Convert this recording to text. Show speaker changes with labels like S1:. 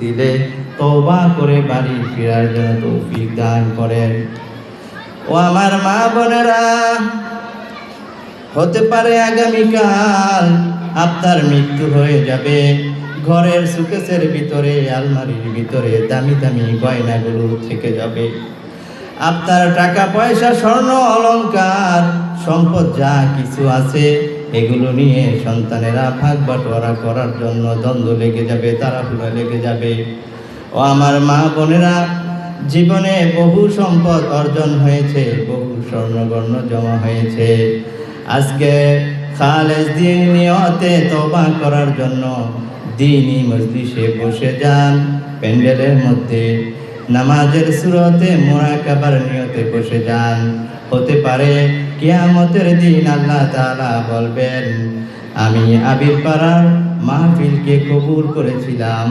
S1: দিলে তওবা করে বাড়ি ফেরার জন্য তৌফিক দান করেন। ও আমার মা বোনেরা, হতে পারে আগামীকাল আপনার মৃত্যু হয়ে যাবে। ঘরের সুকেসের ভিতরে, আলমারির ভিতরে দামি দামি গয়নাগুলো থেকে যাবে। আপনার টাকা পয়সা স্বর্ণ, অলংকার সম্পদ যা কিছু আছে, এগুলো নিয়ে সন্তানেরা ভাগ বাটোয়ারা করার জন্য দ্বন্দ্ব লেগে যাবে তারা তাড়াহুড়া লেগে যাবে। ও আমার মা বোনেরা, জীবনে বহু সম্পদ অর্জন হয়েছে, বহু স্বর্ণগর্ণ জমা হয়েছে। আজকে খালেজ দিন নিয়তে তবা করার জন্য দিনই মজলিসে বসে যান, প্যান্ডেলের মধ্যে। নামাজের সুরতে মোরাকাবার নিয়তে বসে যান। হতে পারে কেয়ামতের দিন আল্লাহ তালা বলবেন, আমি আবির পাড়ার মাহফিলকে কবুল করেছিলাম।